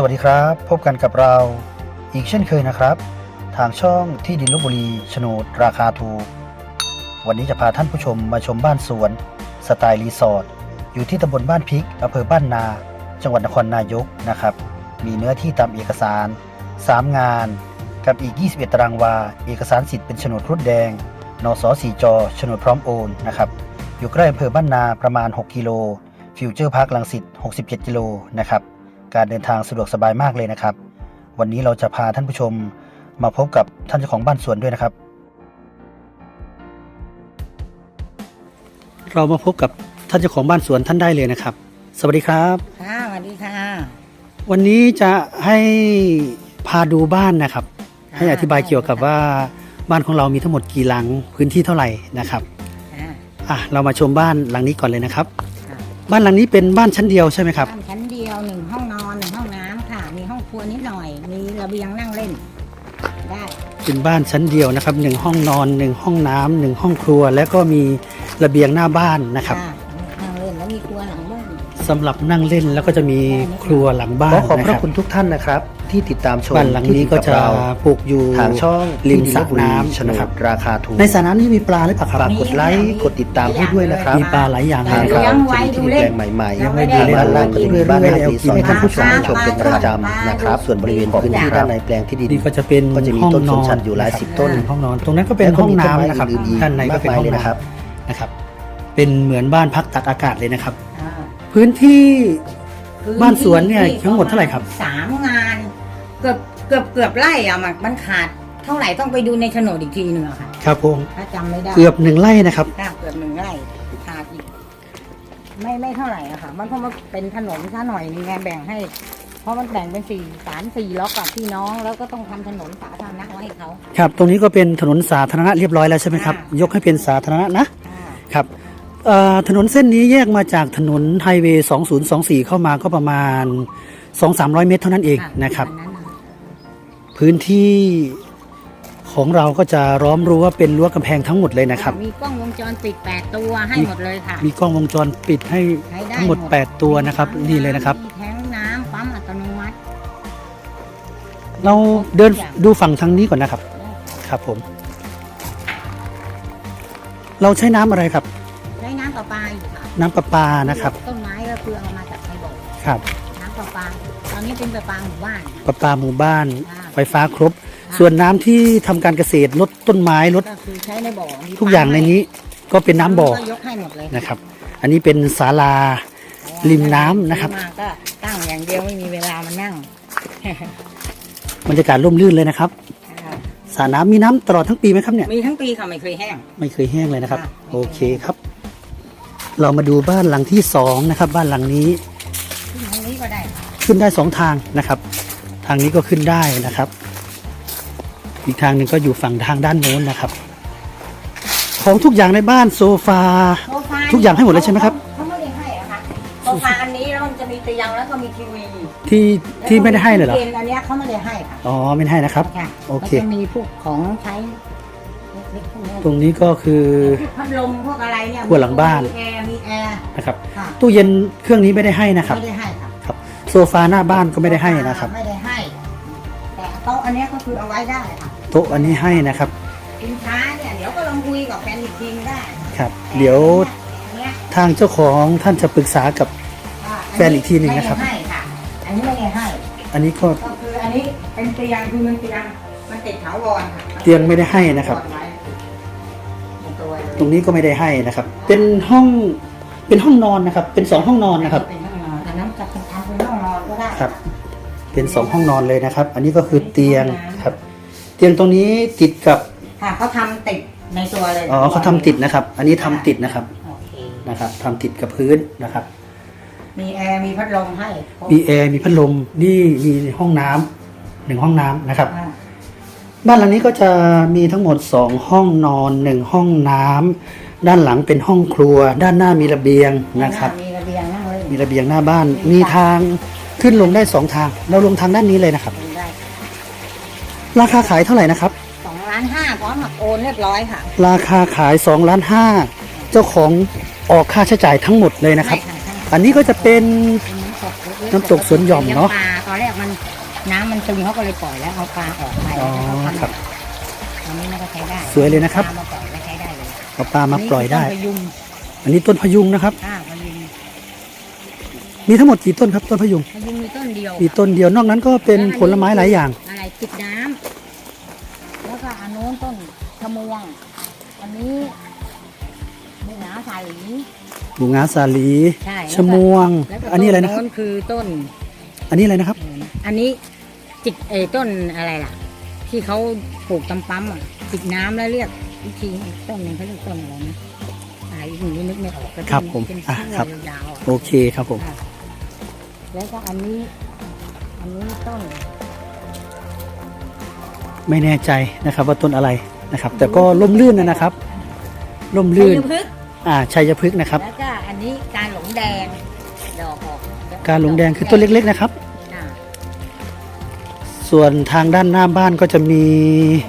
สวัสดีครับ พบกันกับเราอีกเช่นเคยนะครับ ทางช่องที่ดินลบบุรีโฉนดราคาถูก วันนี้จะพาท่านผู้ชมมาชมบ้านสวน สไตล์รีสอร์ทอยู่ที่ตำบลบ้านพริกอำเภอบ้านนา จังหวัดนครนายกนะครับ มีเนื้อที่ตามเอกสาร 3 งาน กับอีก 21 ตารางวา เอกสารสิทธิ์เป็นโฉนดรุฑแดงนสสีจโฉนดพร้อมโอนนะครับอยู่ใกล้อำเภอบ้านนาประมาณ 6 กิโลฟิวเจอร์พาร์คลังสิต67 กิโลนะครับ การเดินทางสะดวกสบายมากเลยนะครับ วันนี้เราจะพาท่านผู้ชมมาพบกับท่านเจ้าของบ้านสวนด้วยนะครับ เรามาพบกับท่านเจ้าของบ้านสวนท่านได้เลยนะครับ สวัสดีครับ ค่ะสวัสดีค่ะ วันนี้จะให้พาดูบ้านนะครับ ให้อธิบายเกี่ยวกับว่าบ้านของเรามีทั้งหมดกี่หลังพื้นที่เท่าไหร่นะครับค่ะอะเรามาชมบ้านหลังนี้ก่อนเลยนะครับค่ะบ้านหลังนี้เป็นบ้านชั้นเดียวใช่ไหมครับ บ้านชั้น ระเบียงนั่งเล่น ได้เป็นบ้านชั้นเดียวนะครับหนึ่งห้องนอนหนึ่งห้องน้ำหนึ่งห้องครัว แล้วก็มีระเบียงหน้าบ้านนะครับค่ะนั่งเล่นแล้วมีครัวหลังบ้าน สำหรับนั่งเล่นแล้วก็จะมีครัวหลังบ้านขอขอบพนะคระรับ คุณทุกท่านนะครับ ที่ติดตามชมบ้านหลังนี้ก็จะที่ติดกับเราปลูกอยู่ทางช่องริมที่ดิสระลพบุรีน้ำโฉนนะครับดราคาถูกในสระน้ำนี่มีปลาหรือเปล่าครับฝากกดไลค์กดติดตามให้ด้วยนะครับมีปลาหลายอย่างทางเลยเราครับจะมีที่ดินแปลงใหม่ๆยังไม่ได้บ้านล่างก็จะมีบ้านให้รีสอร์ทให้ให้ท่าท่านนผู้ผู้ชชมมชมเป็นประจำนะครับส่วนบริเวณพื้นที่ด้านในแปลงที่ดินนี่ก็จะเป็นก็จะมีห้องต้นนสอนนชันอยู่หลายสิบต้นห้องนอน ตรงนั้นก็เป็นห้องน้ำนะครับแล้วก็มีต้นไม้อื่นๆอีกด้านในก็เป็นมากมายห้องเลยนะครับน้ำนะครับ เป็นเหมือนบ้านพักตักอากาศเลยนะครับอ่าพื้นที่พื้บ้านสวนเนี่ยทั้งหมดเท่าไหร่ครับสามงาน เกือบเกือบเกือบไร่อะมันมันขาดเท่าไหร่ต้องไปดูในโฉนดอีกทีหนึ่งอะค่ะครับผมถ้าจำไม่ได้เกือบหนึ่งไร่นะครับ ค่ะเกือบหนึ่งไร่ขาดอีก ไม่ไม่เท่าไหร่อะค่ะ มันเพราะมันเป็นถนนซะหน่อยนึงไงแบ่งให้ เพราะมันแบ่งเป็นสี่สามสี่ล็อกกับพี่น้อง แล้วก็ต้องทำถนนสาธารณะไว้ให้เขา ครับ ตรงนี้ก็เป็นถนนสาธารณะเรียบร้อยแล้วใช่ไหมครับ ค่ะ ยกให้เป็นสาธารณะนะค่ะครับเอ่อถนนเส้นนี้แยกมาจากถนนไฮเวย์ 2024 เข้ามาก็ประมาณ 2-300 เมตรเท่านั้นเองนะครับ อันนั้นน่ะ พื้นที่ของเราก็จะล้อมรั้วเป็นรั้วกำแพงทั้งหมดเลยนะครับ มีกล้องวงจรปิดแปดตัวให้มีหมดเลยค่ะ มีกล้องวงจรปิดให้ใช้ไทั้งหมด 8 ตัวนะครับนี่เลยนะครับมีแทงน้ำปั๊มอัตโนมัติ เราเดินดูฝั่งทางนี้ก่อนนะครับ ครับผม เราใช้น้ำอะไรครับ ใช้น้ำประปาอยู่ค่ะน้ำประปานะครับ ต้นไม้ก็คือเอามาจากในบ่อครับ น้ำประปา ตอนนี้เป็นประปาหมู่บ้าน ประปาหมู่บ้านค่ะไฟฟ้าครบ ส่วนน้ำที่ทำการเกษตรลดต้นไม้ลดก็คือใช้ในบ่อมีทุกอย่างในนี้ก็เป็นน้ำบ่อก็ยกให้หมดเลยนะครับ อันนี้เป็นศาลา ริมน้ำนะครับซื้อมาก็ตั้งอย่างเดียวไม่มีเวลามานั่งบรรยากาศร่มรื่นเลยนะครับสระน้ำมีน้ำตลอดทั้งปีไหมครับเนี่ย มีทั้งปีค่ะไม่เคยแห้ง ไม่เคยแห้งเลยนะครับ ค่ะ โอเคครับ เรามาดูบ้านหลังที่สองนะครับ บ้านหลังนี้ ขึ้นทางนี้ก็ได้ค่ะขึ้นได้สองทางนะครับ ทางนี้ก็ขึ้นได้นะครับ อีกทางหนึ่งก็อยู่ฝั่งทางด้านโน้นนะครับ ของทุกอย่างในบ้านโซฟา โซฟาทุกอย่างให้หมดเลยใช่ไหมครับ เขาไม่ได้ให้อะค่ะโซฟาอันนี้แล้วมันจะมีเตียงแล้วก็มีทีวีที่ที่ไม่ได้ให้เลยเหรอตู้นอันเนี้ยเขาไม่ได้ให้ค่ะอ๋อไม่ได้ให้นะครับ ค่ะโอเค มันจะมีพวกของใช้เล็กๆพวกเนี้ยตรงนี้ก็คือพวกพัดลมพวกอะไรเนี่ยครัวหลังบ้านมีแอร์มีแอร์นะครับ ค่ะตู้เย็นเครื่องนี้ไม่ได้ให้นะครับ ไม่ได้ให้ค่ะครับ โซฟาหน้าบ้านก็ไม่ได้ให้นะครับ ไม่ได้ให้ แต่โต๊ะอันเนี้ยก็คือเอาไว้ได้ค่ะโต๊ะอันนี้ให้นะครับสินค้าเนี่ยเดี๋ยวก็ลองคุยกับแฟนอีกทีก็ได้ครับ เดี๋ยวอันเนี้ยทางเจ้าของท่านจะปรึกษากับ อ่าแฟนอีกทีหนึ่งนะครับ ไม่ได้ให้ค่ะ อันนี้ไม่ได้ให้ อันนี้ก็ก็คืออันนี้เป็นเตียงคือมันเตียงมันติดถาวรค่ะเตียงไม่ได้ให้นะครับถาวไว้ในตัวเลยตรงนี้ก็ไม่ได้ให้นะครับ เป็นห้องเป็นห้องนอนนะครับ เป็นสองห้องนอนนะครับ เป็นห้องนอนอัน ครับ เป็นสองห้องนอนเลยนะครับ อันนี้ก็คือเตียงครับ เตียงตรงนี้ติดกับค่ะเขาทำติดในตัวเลยอ๋อเขาทำติดนะครับ อันนี้ทำติดนะครับโอเคนะครับทำติดกับพื้นนะครับ มีแอร์มีพัดลมให้ มีแอร์มีพัดลมนี่มีห้องน้ำหนึ่งห้องน้ำนะครับอ่าบ้านหลังนี้ก็จะมีทั้งหมด2ห้องนอน1ห้องน้ำด้านหลังเป็นห้องครัว ด้านหน้ามีระเบียงนะครับ มีระเบียงนั่งเล่นมีระเบียงหน้าบ้านมีทาง ขึ้นลงได้2ทาง เราลงทางด้านนี้เลยนะครับ ได้ราคาขายเท่าไหร่นะครับ สองล้านห้าพร้อมหักโอนเรียบร้อยค่ะราคาขาย2ล้าน5เจ้าของออกค่าใช้จ่ายทั้งหมดเลยนะครับ ไม่ค่ะอันนี้ก็จะเป็น เป็นน้ำสดเล็กน้ำตกสวนหย่อมเนอะลี้ยงปลาตอนแรกมันน้ำมันตึงเขาก็เลยปล่อยแล้วเอาปลาออกไปอ๋อแล้วเขาครับทำตอนนี้มันก็ใช้ได้สวยเลยนะครับ ปลามาปล่อยก็ใช้ได้เลยเอาปลามาปล่อยได้ นนี้คือต้นพยุงอันนี้ต้นพยุงนะครับ อ่าพยุง มีทั้งหมดกี่ต้นครับต้นพยุงพยุงมีต้นเดียวมีต้นเดียวนอกนั้นก็เป็นผลไม้หลายอย่างอะไรจิกน้ำแล้วก็อันโน้นต้นชะมวง อันนี้บุหนาสาหลีบุงาสาลีใช่ชะมวงแล้วก็อันนี้อะไรนะครับต้นคือต้น อันนี้อะไรนะครับ อันนี้จิกเออต้นอะไรล่ะ ที่เขาปลูกตำปั๊มอะจิกน้ำแล้วเรียกวิธีต้นหนึงเขาเรียกต้นอะไรนะอะไรอีกหนึ่งนึกไม่ออกก็ครับผมเป็นอะชื่อครับยาวๆอะโอเคครับผมค่ะ แล้วก็อันนี้ อันนี้ต้นไม่แน่ใจนะครับว่าต้นอะไรนะครับ แต่ก็ล่มลื่นนะนะครับล่มลื่นชัยพฤกษ์อ่าชัยพฤกษ์นะครับ แล้วก็อันนี้การหลงแดงดอกออกการหลงแดงคือต้นเล็กๆนะครับอ่าส่วนทางด้านหน้าบ้านก็จะมี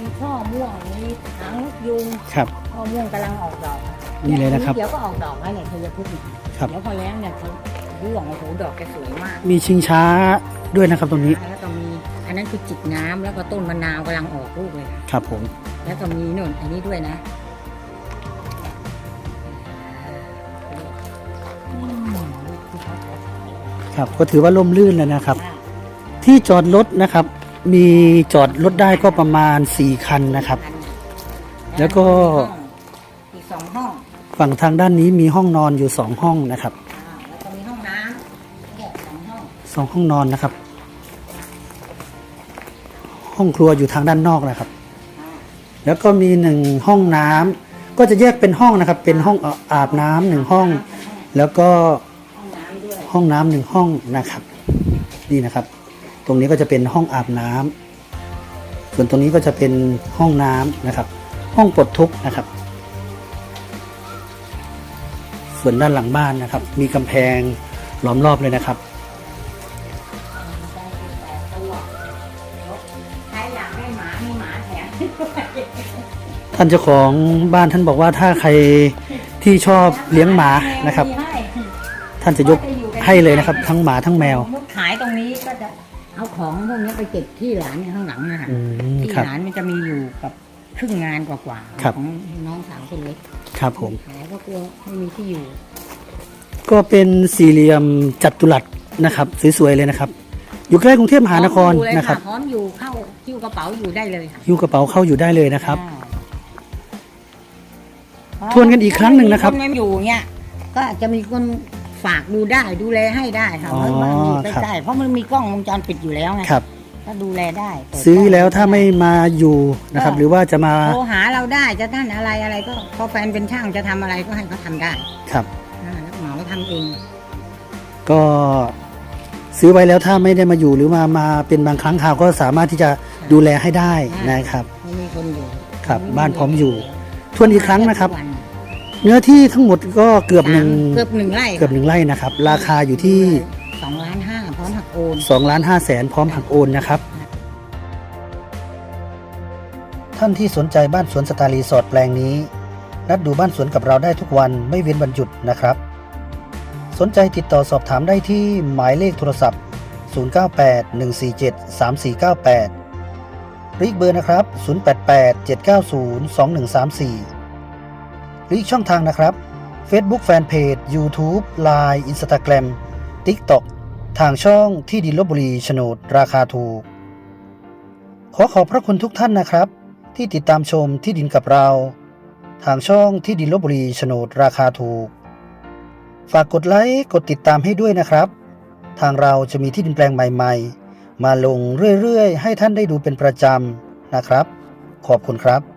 มีช่อม่วงมีหางนกยุงครับช่อม่วงกำลังออกดอกนี่เลยนะครับเดี๋ยวก็ออกดอกแล้วเนี่ยชัยพฤกษ์ครับแล้วพอแล้งเนี่ย เขาร่วงโอ้โหดอกแกสวยมากมีชิงช้าด้วยนะครับตรงนี้แล้วก็มีอันนั้นคือจิกน้ำแล้วก็ต้นมะนาวกำลังออกลูกเลยครับผม แล้วก็มีนู่นอันนี้ด้วยนะอืมลูกที่เขาขอครับก็ถือว่าล่มลื่นแล้วนะครับว่าที่จอดรถนะครับ มีจอดรถได้ก็ประมาณ 4 คันนะครับ แล้วก็อีกสองห้อง ฝั่งทางด้านนี้มีห้องนอนอยู่2ห้องนะครับ สองห้องนอนนะครับ ห้องครัวอยู่ทางด้านนอกนะครับ แล้วก็มีหนึ่งห้องน้ำก็จะแยกเป็นห้องนะครับ เป็นห้องอาบน้ำหนึ่งห้อง แล้วก็ห้องน้ำหนึ่งห้องนะครับ นี่นะครับ ตรงนี้ก็จะเป็นห้องอาบน้ำส่วนตรงนี้ก็จะเป็นห้องน้ำนะครับ ห้องปลดทุกข์นะครับ ส่วนด้านหลังบ้านนะครับ มีกำแพงล้อมรอบเลยนะครับานเจ้าของบ้านท่านบอกว่าถ้าใครที่ชอบเลี้ยงหมานะครับมีให้ท่านจะยกให้เลยนะครับ ทั้งหมาทั้งแมวมุดขายตรงนี้ก็จะเอาของพวกนี้ไปเก็บที่หลานเนี่ยข้างหลังนะคะอืมที่ครับ หลานมันจะมีอยู่กับครึ่งงานกว่าๆครับ ของน้องสาวคนเล็กครับผม ขายก็กลัวไม่มีที่อยู่ก็เป็นสี่เหลี่ยมจัตุรัสนะครับสวยๆเลยนะครับ อยู่ใกล้กรุงเทพมหานครพอมอยู่เลยนะครับพร้อมอยู่เข้าคิ้วกระเป๋าอยู่ได้เลยค่ะหิ้วกระเป๋าเข้าอยู่ได้เลยนะครับ อ่า ทวนกันอีกครั้งหนึ่งนะครับมีนอยู่เนี่ยก็จะมีคนฝากดูได้ดูแลให้ได้ค่ะอ๋อเพราะมันมีครับใกล้ๆเพราะมันมีกล้องวงจรปิดอยู่แล้วไงครับ ก็ดูแลได้เปิดซื้อแล้วถ้าไม่มาอยู่นะครับหรือว่าจะมาโทรหาเราได้จะท่านอะไรอะไรก็พอแฟนเป็นช่างจะทำอะไรก็ให้เขาทำได้ครับ อ่าแล้วเหมาทำเอง ก็ซื้อไว้แล้วถ้าไม่ได้มาอยู่หรือมามาเป็นบางครั้งคราวก็สามารถที่จะดูแลให้ได้นะครับ ไม่มีคนอยู่ครับบ้านพร้อมอยู่ ทวนอีกครั้งนะครับ ทุกวั เนื้อที่ทั้งหมดก็เกือบหนึ่งเกือบหนึ่งไร่เกือบหนึ่งไร่นะครับ ราคาอยู่ที่สองล้านห้าพร้อมหักโอน2ล้าน5แสนพร้อมหักโอนนะครับ ท่านที่สนใจบ้านสวนสไตล์รีสอร์ทแปลงนี้นัดดูบ้านสวนกับเราได้ทุกวันไม่เว้นวันหยุดนะครับ สนใจติดต่อสอบถามได้ที่หมายเลขโทรศัพท์ 0981473498หรืออีกเบอร์นะครับ 0887902134 หรืออีกช่องทางนะครับ Facebook Fanpage YouTube Line Instagram TikTok ทางช่องที่ดินลบบุรีโฉนดราคาถูก ขอขอบพระคุณทุกท่านนะครับ ที่ติดตามชมที่ดินกับเรา ทางช่องที่ดินลบบุรีโฉนดราคาถูก ฝากกดไลค์กดติดตามให้ด้วยนะครับ ทางเราจะมีที่ดินแปลงใหม่ ๆ มาลงเรื่อยๆ ให้ท่านได้ดูเป็นประจำนะครับ ขอบคุณครับ